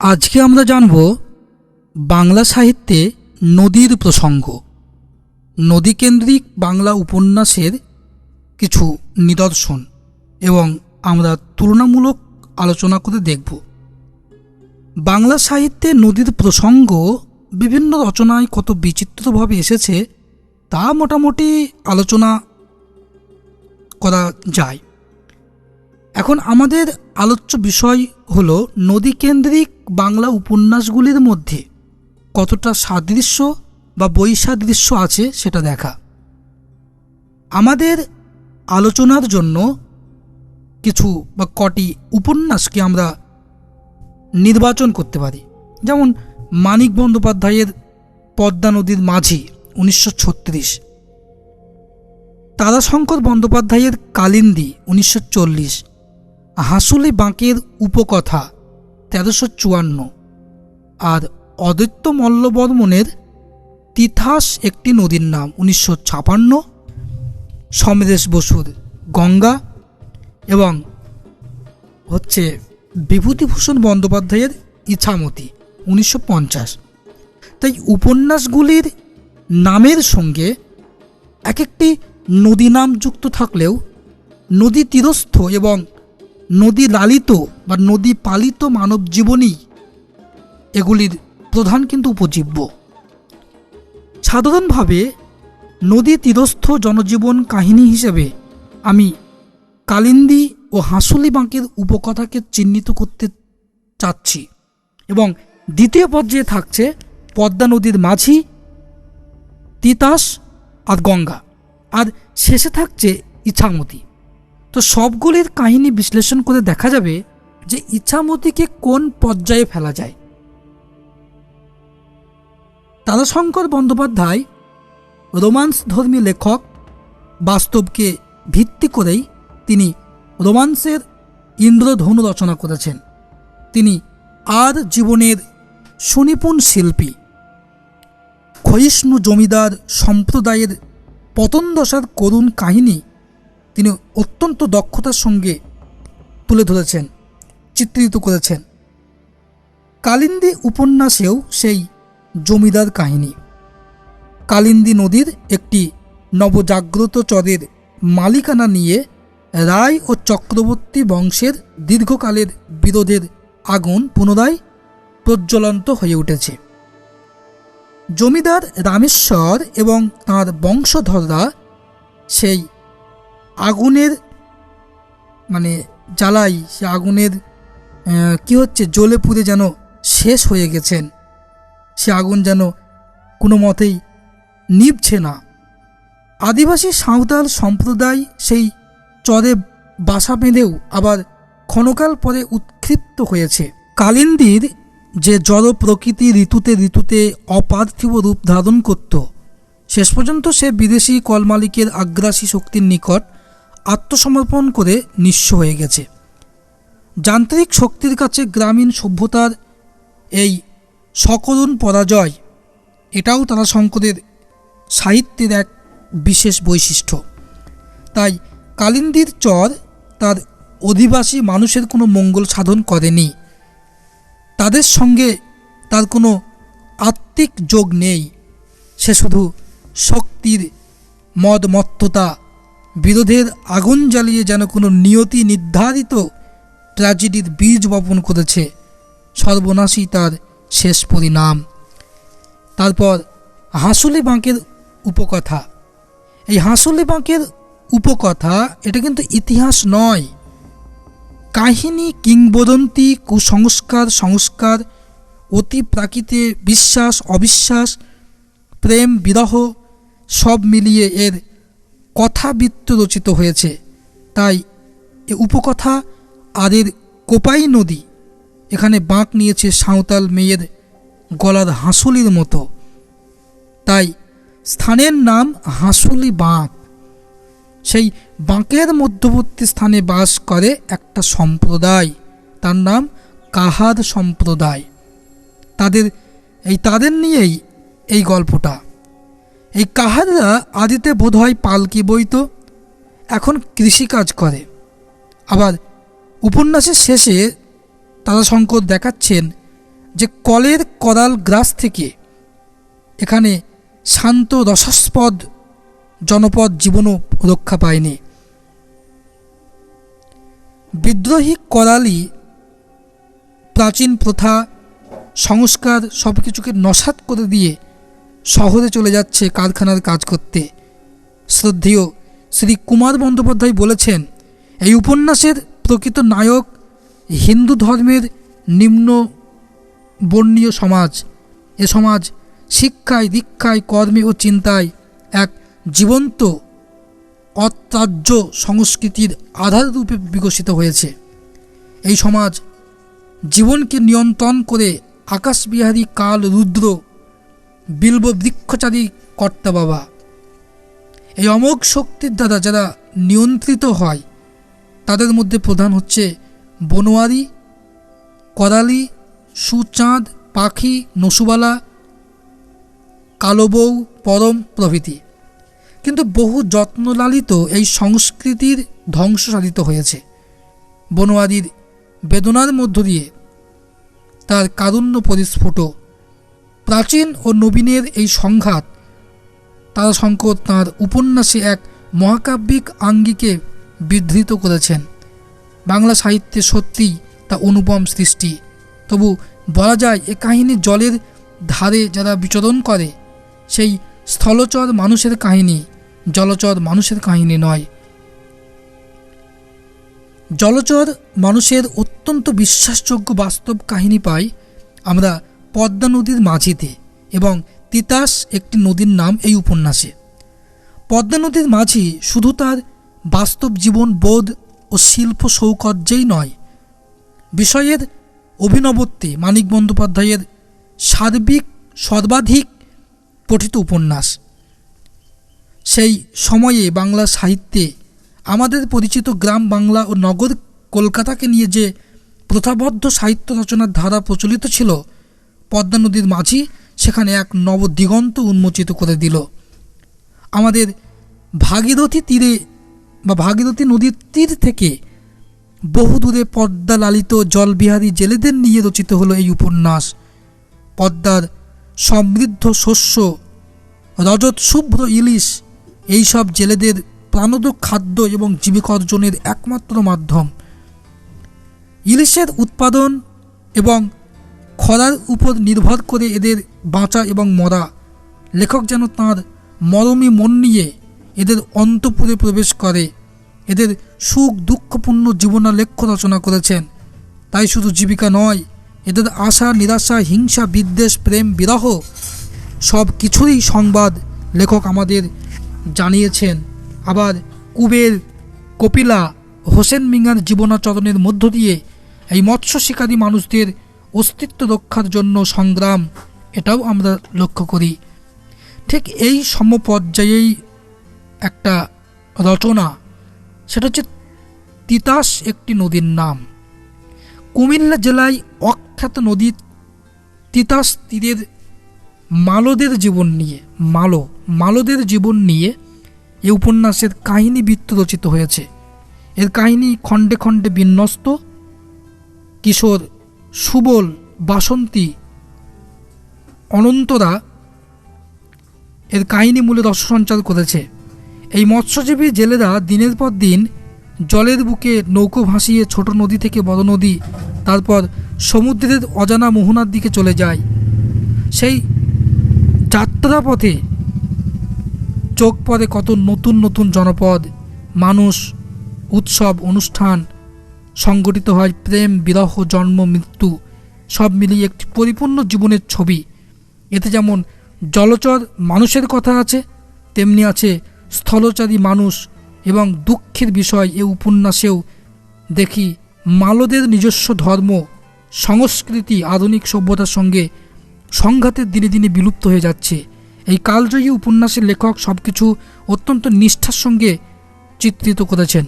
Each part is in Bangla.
আজকে আমরা জানব বাংলা সাহিত্যে নদীর প্রসঙ্গ। নদীকেন্দ্রিক বাংলা উপন্যাসের কিছু নিদর্শন এবং আমরা তুলনামূলক আলোচনা করে দেখব। বাংলা সাহিত্যে নদীর প্রসঙ্গ বিভিন্ন রচনায় কত বিচিত্রভাবে এসেছে তা মোটামুটি আলোচনা করা যায়। এখন আমাদের আলোচ্য বিষয় হলো নদীকেন্দ্রিক বাংলা উপন্যাসগুলির মধ্যে কতটা সাদৃশ্য বা বৈসাদৃশ্য আছে সেটা দেখা। আমাদের আলোচনার জন্য কিছু বা কটি উপন্যাসকে আমরা নির্বাচন করতে পারি। যেমন মানিক বন্দ্যোপাধ্যায়ের পদ্মা নদীর মাঝি উনিশশো ছত্রিশ, তারাশঙ্কর বন্দ্যোপাধ্যায়ের কালিন্দী উনিশশো চল্লিশ হাসুলি বাঁকের উপকথা তেরোশো চুয়ান্ন। আর অদ্বৈত মল্লবর্মনের তিথাস একটি নদীর নাম, উনিশশো ছাপান্ন। সমরেশ বসুর গঙ্গা এবং হচ্ছে বিভূতিভূষণ বন্দ্যোপাধ্যায়ের ইছামতি, উনিশশো পঞ্চাশ। তাই উপন্যাসগুলির নামের সঙ্গে এক একটি নদী নাম যুক্ত থাকলেও নদী তীরস্থ এবং নদী লালিত বা নদী পালিত মানব জীবনই এগুলির প্রধান কিন্তু উপজীব্য। সাধারণভাবে নদী তীরস্থ জনজীবন কাহিনী হিসেবে আমি কালিন্দী ও হাঁসুলি বাঁকের উপকথাকে চিহ্নিত করতে চাচ্ছি এবং দ্বিতীয় পর্যায়ে থাকছে পদ্মা নদীর মাঝি, তিতাস আর গঙ্গা। আর শেষে থাকছে ইছামতি। তো সবগুলির কাহিনী বিশ্লেষণ করে দেখা যাবে যে ইচ্ছামতিকে কোন পর্যায়ে ফেলা যায়। তারাশঙ্কর বন্দ্যোপাধ্যায় রোমান্স ধর্মী লেখক বাস্তবকে ভিত্তি করেই তিনি রোমান্সের ইন্দ্রধনু রচনা করেছেন। তিনি আর জীবনের সুনিপুণ শিল্পী, ক্ষয়িষ্ণু জমিদার সম্প্রদায়ের পতন দশার করুণ কাহিনী তিনি অত্যন্ত দক্ষতার সঙ্গে তুলে ধরেছেন, চিত্রিত করেছেন। কালিন্দী উপন্যাসেও সেই জমিদার কাহিনী। কালিন্দী নদীর একটি নবজাগ্রত চরের মালিকানা নিয়ে রায় ও চক্রবর্তী বংশের দীর্ঘকালের বিরোধের আগুন পুনরায় প্রজ্বলন্ত হয়ে উঠেছে। জমিদার রামেশ্বর এবং তাঁর বংশধররা সেই আগুনের মানে জ্বালাই সে আগুনের কি হচ্ছে? জ্বলে পুড়ে যেন শেষ হয়ে গেছেন। সে আগুন যেন কোনো মতেই নিভছে না। আদিবাসী সাঁওতাল সম্প্রদায় সেই চরে বাসা বেঁধেও আবার ক্ষণকাল পরে উৎক্ষিপ্ত হয়েছে। কালিন্দির যে জড় প্রকৃতি ঋতুতে ঋতুতে অপার্থিব রূপ ধারণ করত, শেষ পর্যন্ত সে বিদেশি কলমালিকের আগ্রাসী শক্তির নিকট আত্মসমর্পণ করে নিঃস্ব হয়ে গেছে। যান্ত্রিক শক্তির কাছে গ্রামীণ সভ্যতার এই সকরুণ পরাজয়, এটাও তারা শঙ্করের সাহিত্যের এক বিশেষ বৈশিষ্ট্য। তাই কালিন্দির চর তার অধিবাসী মানুষের কোনো মঙ্গল সাধন করেনি। তাদের সঙ্গে তার কোনো আত্মিক যোগ নেই। সে শুধু শক্তির মদমত্ততা বিরোধের আগুন জ্বালিয়ে যেন কোনো নিয়তি নির্ধারিত ট্র্যাজেডির বীজ বপন করেছে সর্বনাশী তার শেষ পরিণাম। তারপর হাঁসুলি বাঁকের উপকথা। এই হাঁসুলি বাঁকের উপকথা, এটা কিন্তু ইতিহাস নয়। কাহিনী, কিংবদন্তি, কুসংস্কার, সংস্কার, অতি প্রাকৃতে বিশ্বাস, অবিশ্বাস, প্রেম, বিরহ, সব মিলিয়ে এর কথাবৃত্ত রচিত হয়েছে। তাই এ উপকথা আর এর কোপাই নদী। এখানে বাঁক নিয়েছে সাঁওতাল মেয়ের গলার হাঁসুলির মতো। তাই স্থানের নাম হাঁসুলি বাঁক। সেই বাঁকের মধ্যবর্তী স্থানে বাস করে একটা সম্প্রদায়। তার নাম কাহাদ সম্প্রদায়। তাদের, এই তাদের নিয়েই এই গল্পটা। এই কাহাদরা আদিতে বোধ হয় পালকি বইত এখন কৃষিকাজ করে। আবার উপন্যাসের শেষে তারাশঙ্কর দেখাচ্ছেন যে কলের করাল গ্রাস থেকে এখানে শান্ত রসাস্পদ জনপদ জীবনও রক্ষা পায়নি। বিদ্রোহী করালি, প্রাচীন প্রথা, সংস্কার সব কিছুকে নসাত করে দিয়ে শহরে চলে যাচ্ছে কারখানার কাজ করতে। শ্রদ্ধেয় শ্রী কুমার বন্দ্যোপাধ্যায় বলেছেন, এই উপন্যাসের প্রকৃত নায়ক হিন্দু ধর্মের নিম্ন বর্ণীয় সমাজ। এ সমাজ শিক্ষায়, দীক্ষায়, কর্মে ও চিন্তায় এক জীবন্ত অত্যাজ্য সংস্কৃতির আধার রূপে বিকশিত হয়েছে। এই সমাজ জীবনকে নিয়ন্ত্রণ করে আকাশবিহারী কাল, রুদ্র বিল্ব বৃক্ষচারী কর্তা বাবা। এই অমোঘ শক্তির দ্বারা যারা নিয়ন্ত্রিত হয়, তাদের মধ্যে প্রধান হচ্ছে বনোয়ারি করালি, সুচাঁদ, পাখি, নসুবালা, কালোবউ, পরম প্রভৃতি। কিন্তু বহু যত্নলালিত এই সংস্কৃতির ধ্বংস সাধিত হয়েছে। বনোয়ারির বেদনার মধ্য দিয়ে তার কারুণ্য পরিস্ফুট প্রাচীন ও নবীনের এই সংঘাত তারাশঙ্কর তাঁর উপন্যাসে এক মহাকাব্যিক আঙ্গিকে বিধৃত করেছেন। বাংলা সাহিত্যে সত্যিই তা অনুপম সৃষ্টি। তবু বলা যায়, এ কাহিনী জলের ধারে যারা বিচরণ করে, সেই স্থলচর মানুষের কাহিনী জলচর মানুষের কাহিনী নয়। জলচর মানুষের অত্যন্ত বিশ্বাসযোগ্য বাস্তব কাহিনী পাই আমরা পদ্মা নদীর মাঝিতে এবং তিতাস একটি নদীর নাম এই উপন্যাসে। পদ্মা নদীর মাঝি শুধু তার বাস্তব জীবন, বোধ ও শিল্প সৌকর্যেই নয়, বিষয়ের অভিনবত্বে মানিক বন্দ্যোপাধ্যায়ের সার্বিক, সর্বাধিক পঠিত উপন্যাস। সেই সময়ে বাংলা সাহিত্যে আমাদের পরিচিত গ্রাম বাংলা ও নগর কলকাতাকে নিয়ে যে প্রথাবদ্ধ সাহিত্য রচনার ধারা প্রচলিত ছিল পদ্মা নদীর মাঝি সেখানে এক নবদিগন্ত উন্মোচিত করে দিল। আমাদের ভাগীরথী তীরে বা ভাগীরথী নদীর তীর থেকে বহু দূরে পদ্মা লালিত জলবিহারী জেলেদের নিয়ে রচিত হলো এই উপন্যাস। পদ্মার সমৃদ্ধ শস্য, রজত শুভ্র ইলিশ এইসব জেলেদের প্রাণদ খাদ্য এবং জীবিকা অর্জনের একমাত্র মাধ্যম। ইলিশের উৎপাদন এবং খরার উপর নির্ভর করে এদের বাঁচা এবং মরা। লেখক যেন তাঁর মরমী মন নিয়ে এদের অন্তপুরে প্রবেশ করে। এদের সুখ দুঃখপূর্ণ জীবনালেখ্য রচনা করেছেন। তাই শুধু জীবিকা নয়, এদের আশা, নিরাশা, হিংসা, বিদ্বেষ, প্রেম, বিরহ সব কিছুরই সংবাদ লেখক আমাদের জানিয়েছেন। আবার কুবের কপিলা হোসেন মিঙার জীবনাচরণের মধ্য দিয়ে এই মৎস্য শিকারী মানুষদের অস্তিত্ব রক্ষার জন্য সংগ্রাম, এটাও আমরা লক্ষ্য করি। ঠিক এই সমপর্যায়েই একটা রচনা, সেটা হচ্ছে তিতাস একটি নদীর নাম। কুমিল্লা জেলায় অখ্যাত নদীর তিতাস তীরের মালদের জীবন নিয়ে, মালো, মালদের জীবন নিয়ে এই উপন্যাসের কাহিনী বৃত্ত রচিত হয়েছে। এর কাহিনী খণ্ডে খণ্ডে বিন্যস্ত। কিশোর সুবল বাসন্তী অনন্তরা এর কাহিনী মূলে রসসঞ্চার করেছে। এই মৎস্যজীবী জেলেরা দিনের পর দিন জলের বুকে নৌকো ভাসিয়ে ছোট নদী থেকে বড় নদী, তারপর সমুদ্রের অজানা মোহনার দিকে চলে যায়। সেই যাত্রাপথে চোখ পড়ে কত নতুন নতুন জনপদ, মানুষ, উৎসব, অনুষ্ঠান সংগঠিত হয় প্রেম, বিরহ, জন্ম, মৃত্যু, সব মিলিয়ে একটি পরিপূর্ণ জীবনের ছবি। এতে যেমন জলচর মানুষের কথা আছে, তেমনি আছে স্থলচারী মানুষ এবং দুঃখের বিষয় এ উপন্যাসেও দেখি মালদের নিজস্ব ধর্ম, সংস্কৃতি, আধুনিক সভ্যতার সঙ্গে সংঘাতের দিনে দিনে বিলুপ্ত হয়ে যাচ্ছে। এই কালজয়ী উপন্যাসের লেখক সব কিছু অত্যন্ত নিষ্ঠার সঙ্গে চিত্রিত করেছেন।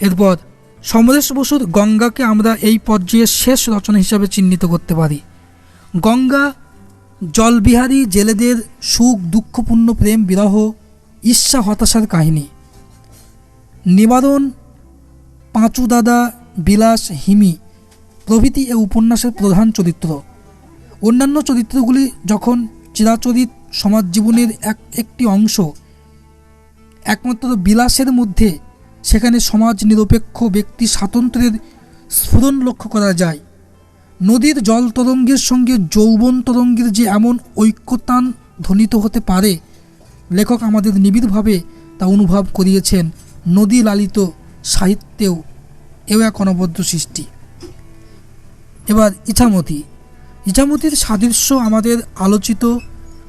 এরপর সমরেশ বসুর গঙ্গাকে আমরা এই পর্যায়ের শেষ রচনা হিসাবে চিহ্নিত করতে পারি। গঙ্গা, জলবিহারী জেলেদের সুখ, দুঃখপূর্ণ প্রেম, বিরহ, ঈর্ষা, হতাশার কাহিনী। নিবারণ পাঁচু দাদা বিলাস হিমি, প্রভৃতি এ উপন্যাসের প্রধান চরিত্র। অন্যান্য চরিত্রগুলি যখন চিরাচরিত সমাজ জীবনের এক, একটি অংশ, একমাত্র বিলাসের মধ্যে সেখানে সমাজ নিরপেক্ষ ব্যক্তি স্বাতন্ত্র্যের স্ফুরণ লক্ষ্য করা যায়। নদীর জল তরঙ্গের সঙ্গে যৌবন তরঙ্গের যে এমন ঐক্যতান ধ্বনিত হতে পারে, লেখক আমাদের নিবিড়ভাবে তা অনুভব করিয়েছেন নদী লালিত সাহিত্যেও। এও এক অনবদ্য সৃষ্টি। এবার ইছামতি। ইছামতির সাদৃশ্য আমাদের আলোচিত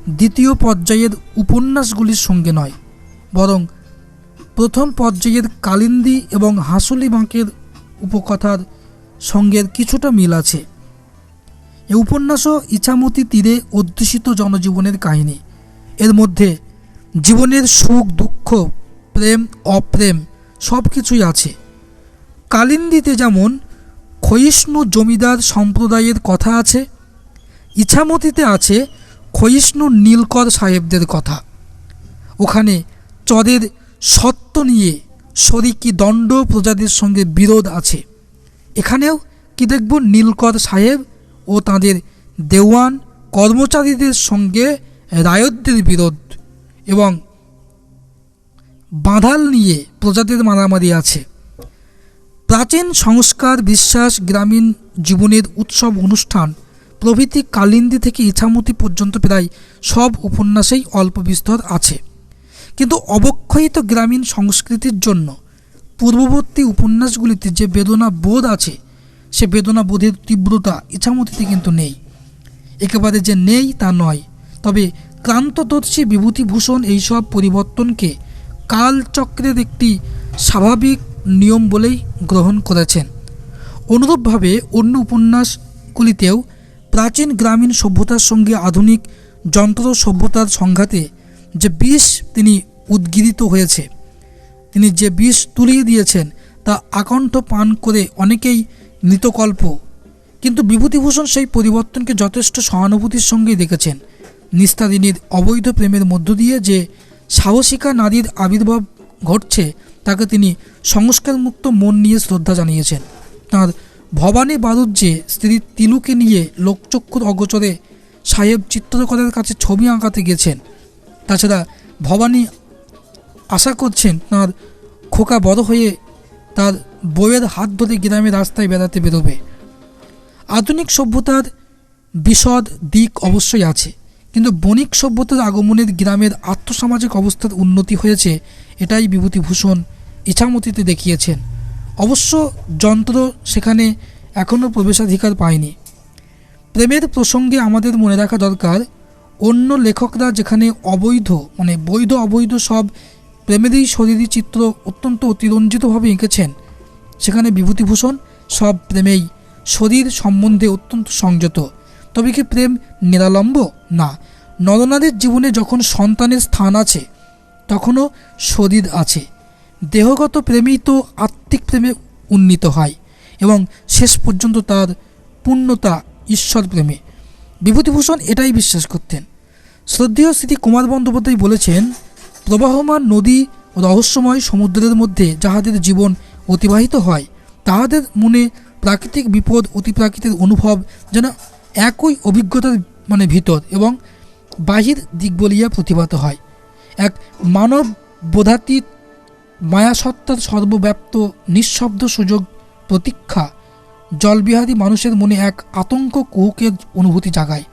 দ্বিতীয় পর্যায়ের উপন্যাসগুলির সঙ্গে নয়, বরং প্রথম পর্যায়ের কালিন্দি এবং হাসুলি বাঁকের উপকথার সঙ্গের কিছুটা মিল আছে। এ উপন্যাসও ইছামতি তীরে অধ্যুষিত জনজীবনের কাহিনী। এর মধ্যে জীবনের সুখ, দুঃখ, প্রেম, অপ্রেম সব কিছুই আছে। কালিন্দিতে যেমন ক্ষয়িষ্ণু জমিদার সম্প্রদায়ের কথা আছে, ইছামতিতে আছে ক্ষয়িষ্ণু নীলকর সাহেবদের কথা। ওখানে চরের সত্য নিয়ে শরিকি দণ্ড প্রজাদের সঙ্গে বিরোধ আছে? এখানেও কি দেখব নীলকর সাহেব ও তাদের দেওয়ান কর্মচারীদের সঙ্গে রায়তদের বিরোধ এবং বাঁধাল নিয়ে প্রজাদের মারামারি আছে? প্রাচীন সংস্কার বিশ্বাস গ্রামীণ জীবনের উৎসব অনুষ্ঠান প্রভৃতি কালিন্দি থেকে ইছামতি পর্যন্ত প্রায় সব উপন্যাসেই অল্প বিস্তর আছে। কিন্তু অবক্ষয়িত গ্রামীণ সংস্কৃতির জন্য পূর্ববর্তী উপন্যাসগুলিতে যে বেদনা বোধ আছে, সে বেদনা বোধের তীব্রতা ইছামতিতে কিন্তু নেই। একেবারে যে নেই তা নয়। তবে ক্রান্তদর্শী বিভূতিভূষণ এইসব পরিবর্তনকে কালচক্রের একটি স্বাভাবিক নিয়ম বলেই গ্রহণ করেছেন। অনুরূপভাবে অন্য উপন্যাসগুলিতেও প্রাচীন গ্রামীণ সভ্যতার সঙ্গে আধুনিক যন্ত্র সভ্যতার সংঘাতে যে বিষ তিনি উদ্গীরিত হয়েছে, তিনি যে বিষ তুলিয়ে দিয়েছেন, তা আকণ্ঠ পান করে অনেকেই মৃতকল্প। কিন্তু বিভূতিভূষণ সেই পরিবর্তনকে যথেষ্ট সহানুভূতির সঙ্গেই দেখেছেন। নিস্তারিণীর অবৈধ প্রেমের মধ্য দিয়ে যে সাহসিকা নারীর আবির্ভাব ঘটছে, তাকে তিনি সংস্কারমুক্ত মন নিয়ে শ্রদ্ধা জানিয়েছেন। তাঁর ভবানী বারুজ্যে স্ত্রী তিলুকে নিয়ে লোকচক্ষুর অগোচরে সাহেব চিত্রকরের কাছে ছবি আঁকাতে গেছেন। তাছাড়া ভবানী আশা করছেন তাঁর খোকা বড় হয়ে তার বইয়ের হাত ধরে গ্রামে রাস্তায় বেড়াতে বেরোবে। আধুনিক সভ্যতার বিশদ দিক অবশ্যই আছে, কিন্তু বণিক সভ্যতার আগমনের গ্রামের আর্থসামাজিক অবস্থার উন্নতি হয়েছে এটাই বিভূতিভূষণ ইছামতিতে দেখিয়েছেন। অবশ্য যন্ত্র সেখানে এখনও প্রবেশাধিকার পায়নি। প্রেমের প্রসঙ্গে আমাদের মনে রাখা দরকার অন্য লেখকরা যেখানে অবৈধ মানে বৈধ, অবৈধ সব প্রেমেরই শরীরী চিত্র অত্যন্ত অতিরঞ্জিতভাবে এঁকেছেন। সেখানে বিভূতিভূষণ সব প্রেমেই শরীর সম্বন্ধে অত্যন্ত সংযত। তবে কি প্রেম নিরালম্ব? না। নরনারীর জীবনে যখন সন্তানের স্থান আছে, তখনও শরীর আছে। দেহগত প্রেমেই তো আত্মিক প্রেমে উন্নীত হয় এবং শেষ পর্যন্ত তার পূর্ণতা ঈশ্বর প্রেমে। বিভূতিভূষণ এটাই বিশ্বাস করতেন। শ্রদ্ধেয় স্মৃতি কুমার বন্দ্যোপাধ্যায় বলেছেন, প্রবাহমান নদী রহস্যময় সমুদ্রের মধ্যে যাহাদের জীবন অতিবাহিত হয়, তাহাদের মনে প্রাকৃতিক বিপদ অতিপ্রাকৃতিক অনুভব যেন একই অভিজ্ঞতার মানে ভিতর এবং বাহির দিক বলিয়া প্রতিভাত হয়। এক মানব বোধাতীত মায়াসত্তার সর্বব্যাপ্ত নিঃশব্দ সুযোগ প্রতীক্ষা জলবিহারী মানুষের মনে এক আতঙ্ক কুহুকের অনুভূতি জাগায়।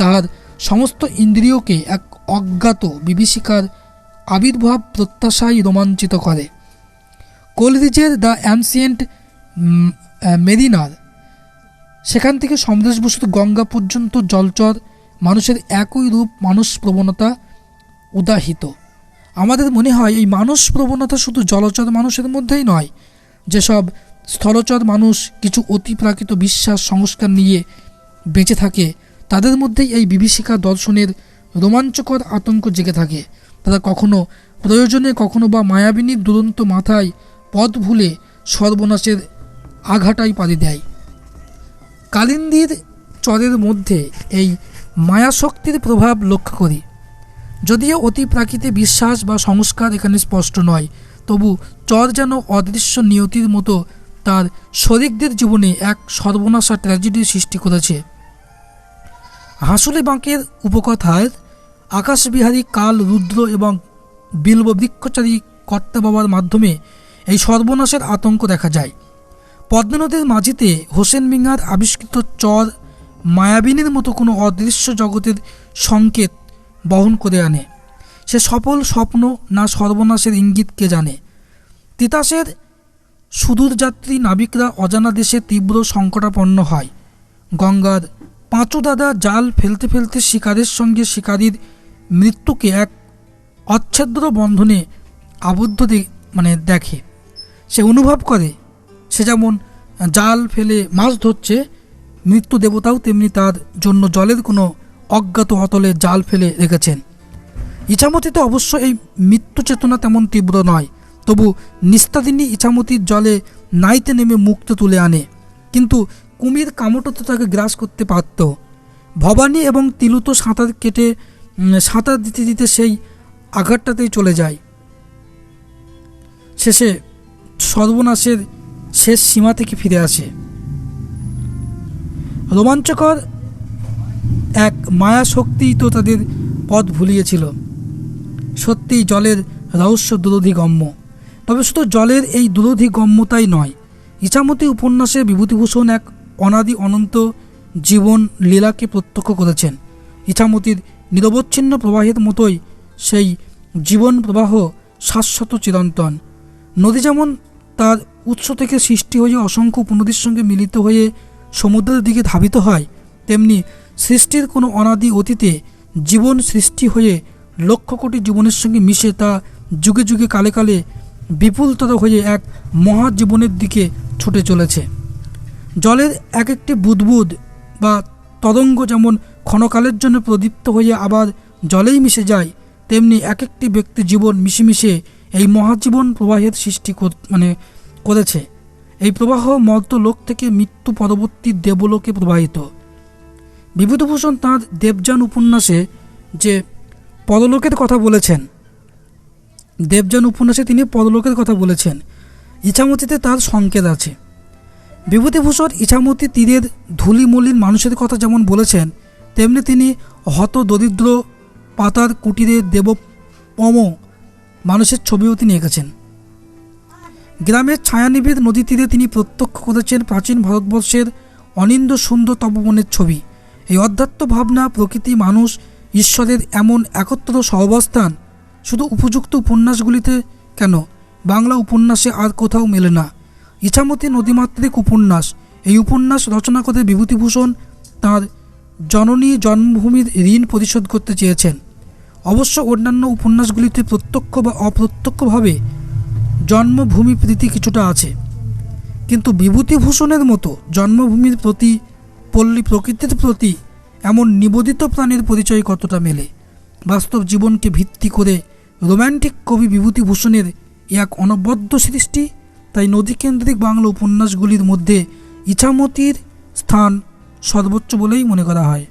তার সমস্ত ইন্দ্রিয়কে এক অজ্ঞাত বিভীষিকার আবির্ভাব প্রত্যাশাই রোমাঞ্চিত করে। কোলরিজের দ্য অ্যানসিয়েন্ট মেরিনার, সেখান থেকে সমরেশবসুত গঙ্গা পর্যন্ত জলচর মানুষের একই রূপ মানুষ প্রবণতা উদাহিত। আমাদের মনে হয় এই মানুষ প্রবণতা শুধু জলচর মানুষের মধ্যেই নয়, যেসব স্থলচর মানুষ কিছু অতিপ্রাকৃত বিশ্বাস, সংস্কার নিয়ে বেঁচে থাকে। তাদের মধ্যেই এই বিভীষিকা দর্শনের রোমাঞ্চকর আতঙ্ক জেগে থাকে। তারা কখনো প্রয়োজনে কখনো বা মায়াবিনীর দুরন্ত মাথায় পথ ভুলে সর্বনাশের আঘাটাই পাড়ি দেয়। কালিন্দির চরের মধ্যে এই মায়াশক্তির প্রভাব লক্ষ্য করি। যদিও অতি প্রাকৃতে বিশ্বাস বা সংস্কার এখানে স্পষ্ট নয়, তবু চর যেন অদৃশ্য নিয়তির মতো তার শরিকদের জীবনে এক সর্বনাশা ট্র্যাজেডি সৃষ্টি করেছে। হাসুলি বাঁকের উপকথায় আকাশবিহারী কাল রুদ্র এবং বিল্ব বৃক্ষচারী কর্তা বাবার মাধ্যমে এই সর্বনাশের আতঙ্ক দেখা যায়। পদ্মনদের মাঝিতে হোসেন মিঙ্গার আবিষ্কৃত চর মায়াবিনীর মতো কোনো অদৃশ্য জগতের সংকেত বহন করে আনে। সে সফল স্বপ্ন না সর্বনাশের ইঙ্গিত কে জানে? তিতাসের সুদূর যাত্রী নাবিকরা অজানা দেশে তীব্র সংকটাপন্ন হয়। গঙ্গার পাঁচু দাদা জাল ফেলতে ফেলতে শিকারের সঙ্গে শিকারীর মৃত্যুকে এক অচ্ছেদ্র বন্ধনে আবদ্ধ মানে দেখে। সে অনুভব করে, সে যেমন জাল ফেলে মাছ ধরছে, মৃত্যু দেবতাও তেমনি তার জন্য জলের কোনো অজ্ঞাত অতলে জাল ফেলে রেখেছেন। ইছামতিতে অবশ্য এই মৃত্যু চেতনা তেমন তীব্র নয়। তবু নিস্তাদিনী ইছামতির জলে নাইতে নেমে মুক্ত তুলে আনে। কিন্তু কুমির কামটো তো তাকে গ্রাস করতে পারত। ভবানী এবং তিলুতো সাঁতার কেটে সাঁতার দিতে দিতে সেই আঘাতটাতেই চলে যায়। শেষে সর্বনাশের শেষ সীমা থেকে ফিরে আসে। রোমাঞ্চকর এক মায়া শক্তিই তো তাদের পথ ভুলিয়েছিল। সত্যিই জলের রহস্য দুরধি গম্য। তবে শুধু জলের এই দুরধি গম্যতাই নয়। ইছামতি উপন্যাসে বিভূতিভূষণ এক অনাদি অনন্ত জীবন লীলাকে প্রত্যক্ষ করেছেন। ইছামতির নিরবচ্ছিন্ন প্রবাহের মতোই সেই জীবন প্রবাহ শাশ্বত চিরন্তন। নদী যেমন তার উৎস থেকে সৃষ্টি হয়ে অসংখ্য উপনদীর সঙ্গে মিলিত হয়ে সমুদ্রের দিকে ধাবিত হয়, তেমনি সৃষ্টির কোনো অনাদি অতীতে জীবন সৃষ্টি হয়ে লক্ষ কোটি জীবনের সঙ্গে মিশে তা যুগে যুগে কালে কালে বিপুলতর হয়ে এক মহাজীবনের দিকে ছুটে চলেছে। জলের এক একটি বুদবুদ বা তরঙ্গ যেমন ক্ষণকালের জন্য প্রদীপ্ত হয়ে আবার জলেই মিশে যায়, তেমনি এক একটি ব্যক্তি জীবন মিশে মিশে এই মহাজীবন প্রবাহের সৃষ্টি মানে করেছে। এই প্রবাহ মর্তলোক থেকে মৃত্যু পরবর্তী দেবলোকে প্রবাহিত। বিভূতিভূষণ তাঁর দেবযান উপন্যাসে যে পরলোকের কথা বলেছেন দেবযান উপন্যাসে তিনি পরলোকের কথা বলেছেন। ইছামতিতে তার সংকেত আছে। বিভূতিভূষণ ইছামতি তীরের ধুলিমলিন মানুষের কথা যেমন বলেছেন, তেমনি তিনি হত দরিদ্র পাতার কুটিরে দেবপম মানুষের ছবিও তিনি এঁকেছেন। গ্রামের ছায়ানিবিড় নদী তীরে তিনি প্রত্যক্ষ করেছেন প্রাচীন ভারতবর্ষের অনিন্দ সুন্দর তপবনের ছবি। এই অধ্যাত্ম ভাবনা প্রকৃতি মানুষ ঈশ্বরের এমন একত্র সহাবস্থান শুধু উপযুক্ত উপন্যাসগুলিতে কেন? বাংলা উপন্যাসে আর কোথাও মেলে না। ইছামতি নদীমাতৃক উপন্যাস, এই উপন্যাস রচনা করে বিভূতিভূষণ তাঁর জননী জন্মভূমির ঋণ পরিশোধ করতে চেয়েছেন। অবশ্য অন্যান্য উপন্যাসগুলিতে প্রত্যক্ষ বা অপ্রত্যক্ষভাবে জন্মভূমি প্রীতি কিছুটা আছে। কিন্তু বিভূতিভূষণের মতো জন্মভূমির প্রতি, পল্লী প্রকৃতির প্রতি এমন নিবেদিত প্রাণের পরিচয় কতটা মেলে? বাস্তব জীবনকে ভিত্তি করে রোম্যান্টিক কবি বিভূতিভূষণের এক অনবদ্য সৃষ্টি, তাই নদীকেন্দ্রিক বাংলা উপন্যাসগুলির মধ্যে ইছামতির স্থান সর্বোচ্চ বলেই মনে করা হয়।